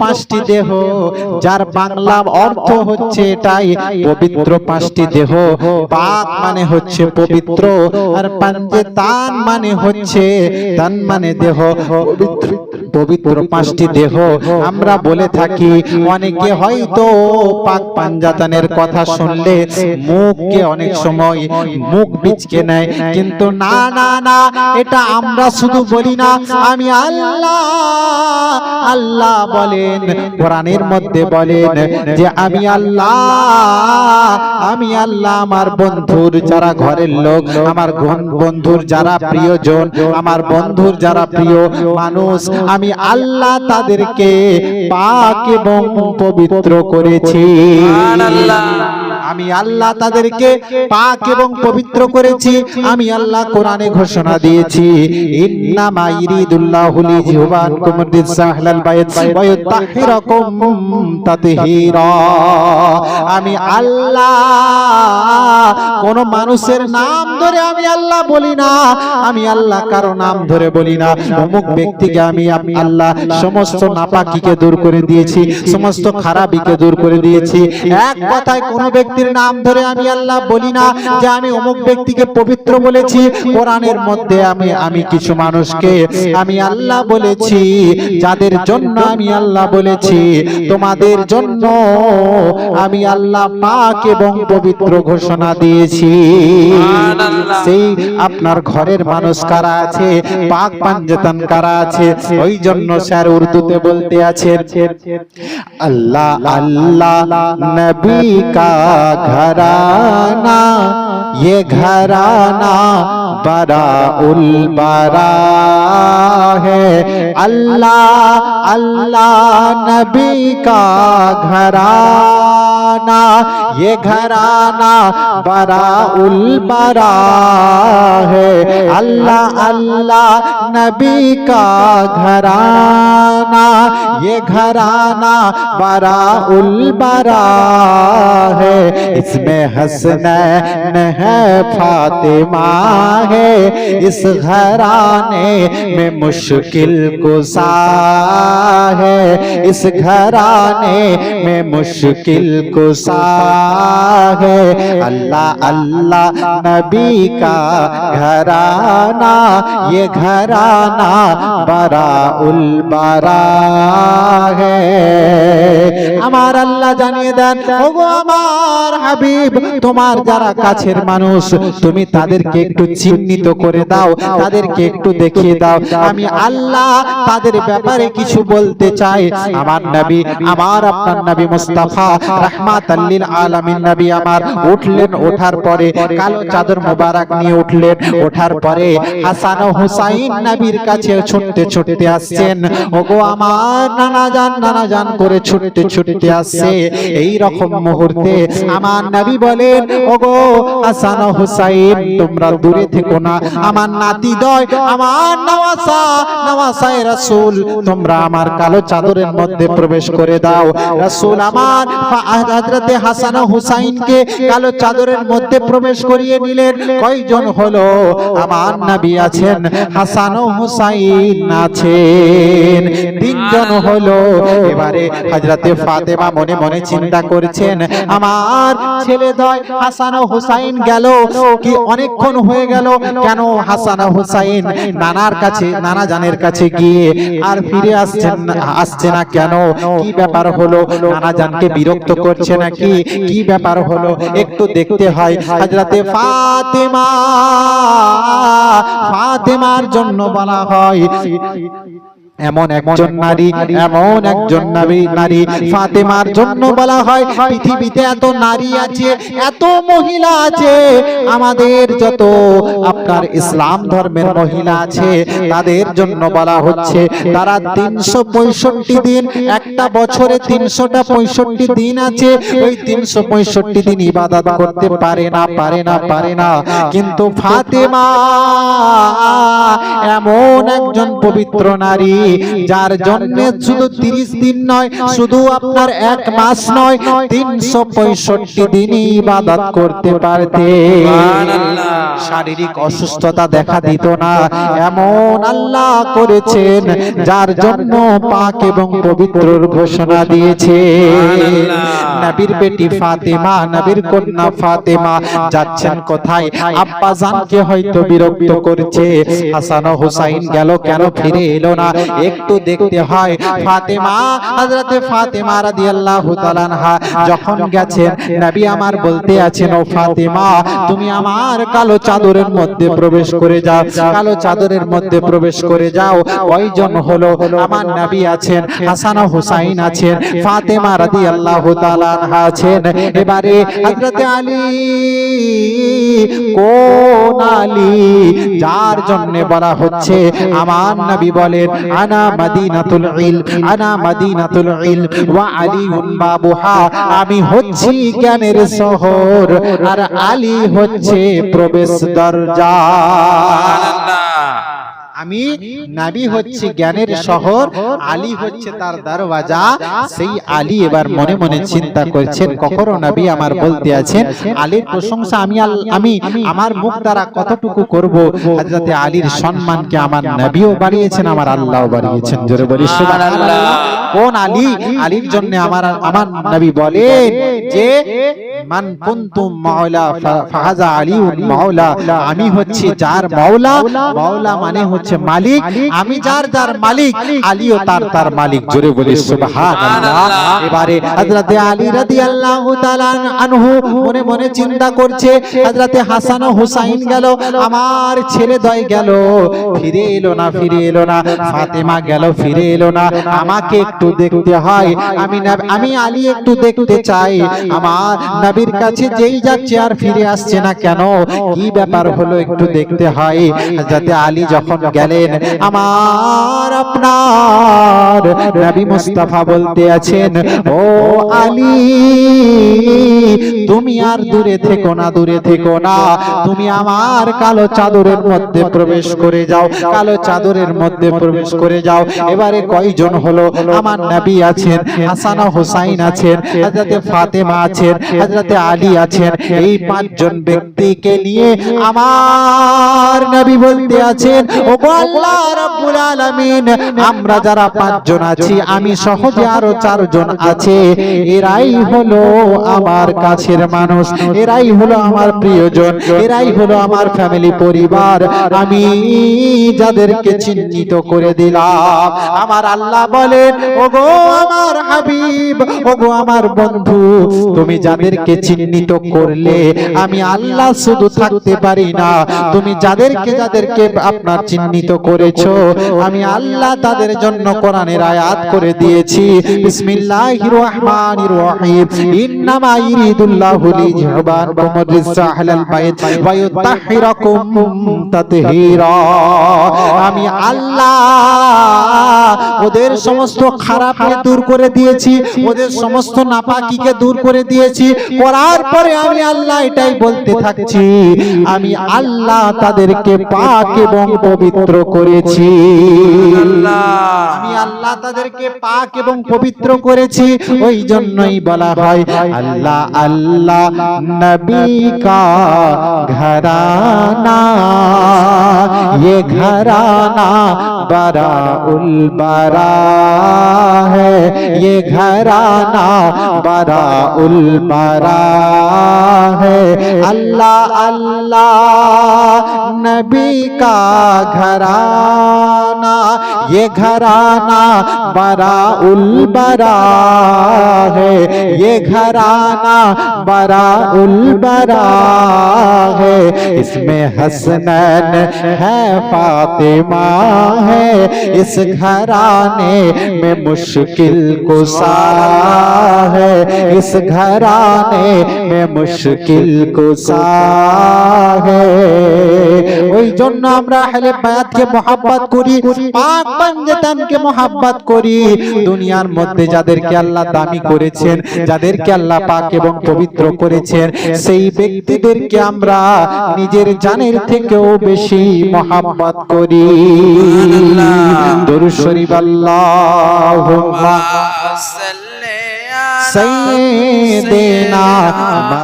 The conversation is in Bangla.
পাঁচটি দেহ, যার বাংলা অর্থ হচ্ছে এটাই, পবিত্র পাঁচটি দেহ। পাক মানে হচ্ছে পবিত্র, আর পাঞ্জে তান মানে হচ্ছে তান মানে দেহ। পবিত্র পবিত্র পাঁচটি দেহ। আমরা বলে থাকি, অনেকে হয়তো পাক পাঞ্জাতানের কথা শুনলে মুখকে অনেক সময় মুখ বিচকে নেয়, কিন্তু না না না, এটা আমরা শুধু বলি না, আমি আল্লাহ আল্লাহ বলেন, কোরআনের মধ্যে বলেন যে আমি আল্লাহ আমি আল্লাহ আমার বন্ধুর যারা ঘরের লোক, আমার বন্ধুর যারা প্রিয়জন, আমার বন্ধুর যারা প্রিয় মানুষ, আমি আল্লাহ তাদেরকে পাক এবং পবিত্র করেছি। আমি আল্লাহ তাদেরকে পাক এবং পবিত্র করেছি, আমি আল্লাহ কোরআনে ঘোষণা দিয়েছি। আমি আল্লাহ বলি না, আমি আল্লাহ কারও নাম ধরে বলি না। অমুক ব্যক্তিকে আমি আমি আল্লাহ সমস্ত নাপাকিকে দূর করে দিয়েছি, সমস্ত খারাপিকে দূর করে দিয়েছি। এক কথায় কোন ব্যক্তির নাম ধরে আমি আল্লাহ বলি না যে আমি অমুক ব্যক্তিকে পবিত্র বলেছি। কোরআনের মধ্যে আমি আমি কিছু মানুষকে আমি আল্লাহ বলেছি যাদের জন্য আমি আল্লাহ বলেছি তোমাদের জন্য আমি আল্লাহ পাক এবং পবিত্র ঘোষণা দিয়েছি। সেই আপনার ঘরের মানুষ কারা আছে? পাক পাঞ্জেতন কারা আছে? ওই জন্য স্যার উর্দুতে বলতে আছে আল্লাহ আল্লাহ নবী কা گھرانا یہ گھرانہ برا البرا ہے۔ اللہ اللہ نبی کا گھرانہ، یہ گھرانہ برا البرا ہے۔ اللہ اللہ، نبی کا گھرانہ، یہ گھرانہ برا البرا ہے۔ اس میں حسنین ہے، فاطمہ ہے۔ اس گھرانے میں مشکل گزا ہے۔ اس گھرانے میں مشکل گزا ہے۔ اللہ اللہ، نبی کا گھرانہ گھرانا یہ گھرانا برا البرا ہے۔ ہمارا اللہ جانے دن ہوگو ہمارا হাবিব, তোমার যারা কাছের মানুষ, তুমি তাদেরকে একটু চিহ্নিত করে দাও, তাদেরকে একটু দেখিয়ে দাও। আমি আল্লাহ তাদের ব্যাপারে কিছু বলতে চাই। আমার নবী, আমার আপনার নবী মুস্তাফা রাহমাত আল্লিল আলামিন নবী আমার উঠলেন, ওঠার পরে কালো চাদর মোবারক নিয়ে উঠলেন, ওঠার পরে হাসান হুসাইন নবীর কাছে ছুটতে ছুটতে আসছেন। ওগো আমার নানা জান নানা জান করে ছুটতে ছুটতে আসছে। এই রকম মুহূর্তে আমার নবী বলেন, ওগো হাসান হুসাইন, তোমরা দূরে থেকো না। আমার নাতি দয়, আমার নওয়াসা, নওয়াসায়ে রাসূল, তোমরা আমার কালো চাদরের মধ্যে প্রবেশ করে দাও। রাসূল আমার হযরতে হাসান ও হুসাইনকে কালো চাদরের মধ্যে প্রবেশ করিয়ে নিলেন। কয়জন হলো? আমার নবী আছেন, হাসান হুসাইন আছেন। তিনজন হলো। এবারে হযরতে ফাতেমা মনে মনে চিন্তা করছেন, আমার ছেলে দয়। হাসান হুসাইন গেল। কি অনেকক্ষণ হয়ে গেল। কেন হাসান হুসাইন নানার কাছে নানা জানের কাছে গিয়ে আর ফিরে আসছেন আসছে না কেন? কি ব্যাপার হলো? নানা জানকে বিরক্ত করছে নাকি? কি ব্যাপার হলো? একটু দেখতে হয়। হযরতে ফাতেমা ফাতেমার জন্য বলা হয়। এমন একজন নারী এমন একজন নারী নারী ফাতেমার জন্য বলা হয় পৃথিবীতে এত নারী আছে এত মহিলা আছে আমাদের যত আপনার ইসলাম ধর্মের মহিলা আছে তাদের জন্য বলা হচ্ছে তারা তিনশো পঁয়ষট্টি দিন একটা বছরে তিনশোটা পঁয়ষট্টি দিন আছে ওই তিনশো পঁয়ষট্টি দিন ইবাদত করতে পারে না পারে না পারে না কিন্তু ফাতেমা এমন একজন পবিত্র নারী যার জন্য শুধু তিরিশ দিন নয় শুধু আপনার এক মাস নয় তিনশো পঁয়ষট্টি দিনই ইবাদত করতে পারতে শারীরিক অসুস্থতা দেখা দিত না। এমন আল্লাহ করেছেন যার জন্য পাক এবং পবিত্রর ঘোষণা দিয়েছে। নবীর বেটি ফাতেমা নবীর কন্যা ফাতেমা যাচ্ছেন কোথায়? আব্বা জানকে হয়তো বিরক্ত করছে। হাসান ও হুসাইন গেল কেন ফিরে এলো না? একটু দেখতে হয় ফাতেমা হযরতে ফাতেমা রাদিয়াল্লাহু তাআলা আনহা যখন গেছেন নবী আমার বলতে আছেন ও ফাতেমা তুমি আমার কালো চাদরের মধ্যে প্রবেশ করে যাও কালো চাদরের মধ্যে প্রবেশ করে যাও কয়জন হলো আমার নবী আছেন হাসান ও হুসাইন আছেন ফাতেমা রাদিয়াল্লাহু তাআলা আনহা আছেন এবারে হযরতে আলী কোন আলী যার জন্য বলা হচ্ছে আমার নবী বলেন আনা মদিনাতুল ইলম, আনা মদিনাতুল ইলম, ওয়া আলিউন বাবুহা, আমি হচ্ছি জ্ঞানের শহর, আর আলী হচ্ছে প্রবেশ দরজা। আমি নাবি হচ্ছে জ্ঞানের শহর আলী হচ্ছে তার দরওয়াজা। সেই আলী এবার মনে মনে চিন্তা করছেন কখনো নবী আমার বলতে আছেন আলীর প্রশংসা আমি আমি আমার মুখ দ্বারা কতটুকু করব হযরতে আলীর সম্মানকে আমার নবীও বাড়িয়েছেন আমার আল্লাহও বাড়িয়েছেন জোরে বলি সুবহানাল্লাহ। কোন আলী? আলীর জন্য আমার আমার নবী বলেন যে মান কুনতুম মাওলা ফাহাজা আলীউন মাওলা। আমি হচ্ছে যার মাওলা। মাওলা। মানে হচ্ছে মালিক আমি যার যার মালিক আলীও তার তার মালিক। জোরে বলি সুবহানাল্লাহ। এবারে হযরতে আলী রাদিয়াল্লাহু তাআলা আনহু মনে মনে চিন্তা করছে হযরতে হাসান ও হুসাইন গেল আমার ছেলে দয় গেল ফিরে এলো না ফিরে এলো না ফাতেমা গেল ফিরে এলো না আমাকে একটু দেখতে হয় আমি আমি আলী একটু দেখতে চাই আমার নবীর কাছে যেই যাচ্ছে আর ফিরে আসছে না কেন? কি ব্যাপার হলো একটু দেখতে হয়? যাতে আলী যখন গেলেন আমার আপনার নবী মুস্তাফা বলতে আছেন, ও আলী, তুমি আর দূরে থেকো না, দূরে থেকো না। তুমি আমার কালো চাদরের মধ্যে প্রবেশ করে যাও, কালো চাদরের মধ্যে প্রবেশ করে যাও। এবারে কয়জন হলো? আমার নবী আছেন, হাসান হোসাইন আছেন, হযরতে ফাতেমা আছেন, হযরতে আলী আছেন। এই পাঁচজন ব্যক্তিকে নিয়ে আমার নবী বলতে আছেন ও আমরা যারা পাঁচজন আছি, আমি সহজে আরও চারজন আছে। এরাই হলো আমার কাছের মানুষ, এরাই হলো আমার প্রিয়জন, এরাই হলো আমার ফ্যামিলি পরিবার। আমি যাদেরকে চিহ্নিত করে দিলাম। আমার আল্লাহ বলেন, ওগো আমার হাবিব, ওগো আমার বন্ধু, তুমি যাদেরকে চিহ্নিত করলে, আমি আল্লাহ শুধু থাকতে পারি না। তুমি যাদেরকে যাদেরকে আপনার চিহ্নিত করেছ। আমি আল্লাহ তাদের জন্য কোরআনের আয়াত করে দিয়েছি। রহমানির রহিম। ইন্নামা ইরিদুল্লাহু বাইত তাতহীরা। আমি আল্লাহ ওদের সমস্ত খারাপকে দূর করে দিয়েছি ওদের সমস্ত নাপাকিকে দূর করে দিয়েছি করার পরে আমি আল্লাহ এটাই বলতে থাকছি আমি আল্লাহ তাদেরকে পাক এবং পবিত্র করেছি আমি আল্লাহ তাদেরকে পাক এবং পবিত্র করেছি ওই জন্যই বলা হয় আল্লাহ আল্লাহ নবী কা ঘরানা ये घराना बरा उल برا ہے یہ گھرانہ برا البرا ہے۔ اللہ اللہ نبی کا گھرانہ یہ گھرانہ برا البرا ہے۔ یہ گھرانہ برا البرا ہے۔ اس میں حسنین ہے، فاطمہ ہے۔ اس گھرانے میں مشکل کسا ہے۔ اس گھرانے میں مشکل کسا ہے۔ اوہی جنہ امرہ حلی আহলে کے محبت کری پاک মান যেতানকে মোহাব্বত করি দুনিয়ার মধ্যে যাদেরকে আল্লাহ দামি করেছেন যাদেরকে আল্লাহ পাক এবং পবিত্র করেছেন সেই ব্যক্তিদেরকে আমরা নিজের জানের থেকেও বেশি মোহাম্মত করি। দরুদ শরীফ আল্লাহুম্মা সাল্লি